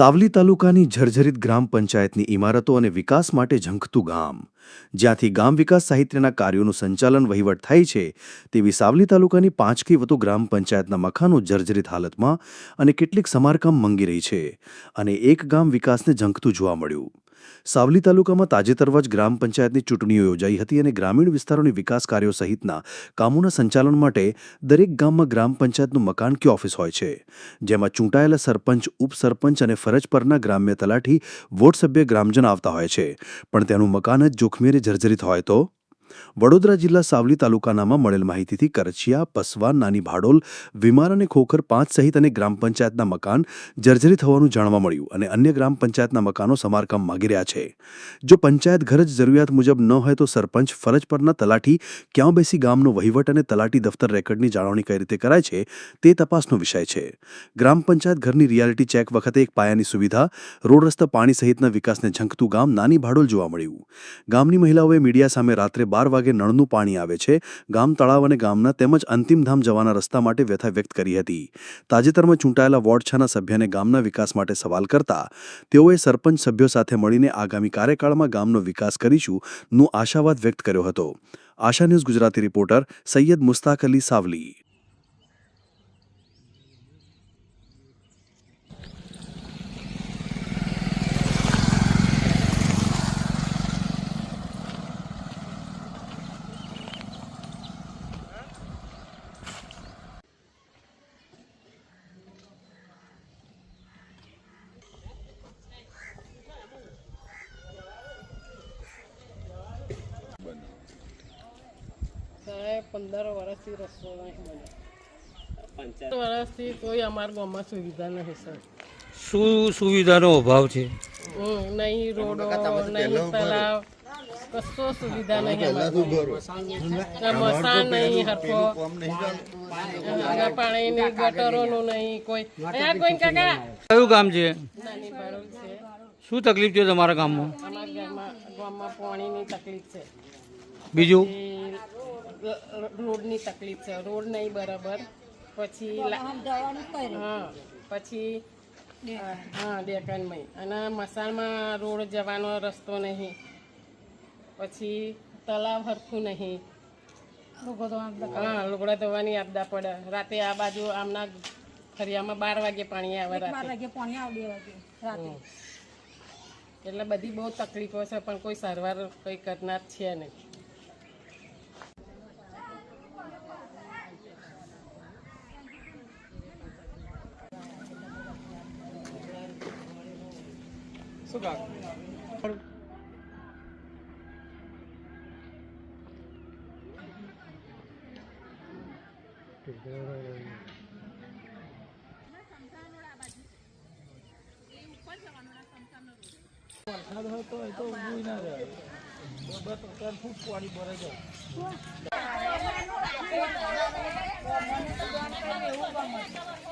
સાવલી તાલુકાની જર્જરિત ગ્રામ પંચાયતની ઇમારતો અને વિકાસ માટે ઝંખતું ગામ. જ્યાંથી ગામ વિકાસ સાહિત્યના કાર્યોનું સંચાલન વહીવટ થાય છે, તેવી સાવલી તાલુકાની પાંચથી વધુ ગ્રામ પંચાયતના મકાનો જર્જરિત હાલતમાં અને કેટલીક સમારકામ મંગી રહી છે. અને એક ગામ વિકાસને ઝંખતું જોવા મળ્યું. સાવલી તાલુકામાં તાજેતરમાં જ ગ્રામ પંચાયતની ચૂંટણીઓ યોજાઈ હતી અને ગ્રામીણ વિસ્તારોની વિકાસ કાર્યો સહિતના કામોના સંચાલન માટે દરેક ગામમાં ગ્રામ પંચાયતનું મકાન કે ઓફિસ હોય છે. જેમાં ચૂંટાયેલા સરપંચ, ઉપસરપંચ અને ફરજ પરના ગ્રામ્ય તલાઠી વોર્ડ સભ્ય ગ્રામજન આવતા હોય છે. પણ તેનું મકાન જ જોખમીરે જર્જરિત હોય તો? વડોદરા જિલ્લા સાવલી તાલુકાનામાં મળેલ માહિતીથી કરચિયા પસવા નાની ભાડોલ વિમાર અને ખોખર પાંચ સહિત અને ગ્રામ પંચાયતના મકાન જર્જરી હોવાનું જાણવા મળ્યું અને અન્ય ગ્રામ પંચાયતના મકાનો સમારકામ માગી રહ્યા છે. જો પંચાયત ઘર જ જરૂરિયાત મુજબ ન હોય તો સરપંચ ફરજ પરના તલાઠી ક્યાં બેસી ગામનો વહીવટ અને તલાટી દફતર રેકર્ડની જાળવણી કઈ રીતે કરાય છે તે તપાસનો વિષય છે. ગ્રામ પંચાયત ઘરની રિયાલિટી ચેક વખતે એક પાયાની સુવિધા, રોડ રસ્તા પાણી સહિતના વિકાસને ઝંખતું ગામ નાની ભાડોલ જોવા મળ્યું. ગામની મહિલાઓએ મીડિયા સામે રાત્રે બાર વાગે નળનું પાણી આવે છે. ગામ તળાવ અને ગામના તેમજ અંતિમધામ જવાના રસ્તા માટે વ્યથા વ્યક્ત કરી હતી. તાજેતરમાં ચૂંટાયેલા વોર્ડ છના સભ્યને ગામના વિકાસ માટે સવાલ કરતા તેઓએ સરપંચ સભ્યો સાથે મળીને આગામી કાર્યકાળમાં ગામનો વિકાસ કરીશું નું આશાવાદ વ્યક્ત કર્યો હતો. Asha news Gujarati reporter Saiyad Mustak Ali Savli. સાહેબ પંદર વર્ષથી રસ્તો નહીં બન્યો વર્ષથી કોઈ અમારા ગામમાં સુવિધા નહીં સર. શું સુવિધાનો અભાવ છે? હમ, નહીં રોડો નહીં તલાવ કશો સુવિધા નહીં મસાન નહીં હરખો. પાણીની ગટરોનું નહીં કોઈ. કોઈ કાકા? કયું ગામ છે? શું તકલીફ છે તમારા ગામમાં? ગામમાં પાણીની તકલીફ છે. બીજું? રોડની તકલીફ છે રોડ નહીં બરાબર. પછી હા પછી હા ડેકનમાં અને મસાણમાં રોડ જવાનો રસ્તો નહીં. પછી તલાવ હરખું નહીં. હા લુગડા ધોવાની આપદા પડે. રાતે આ બાજુ આમના ફરિયામાં બાર વાગે પાણી આવે રાતે. હમ. એટલે બધી બહુ તકલીફો છે પણ કોઈ સારવાર કંઈ કરનાર છે નહીં. શું કાક વરસાદ હોય તો એ તો ઉભું ના રહે. બે પ્રકાર ખૂબ પાણી ભરે છે એવું ગમે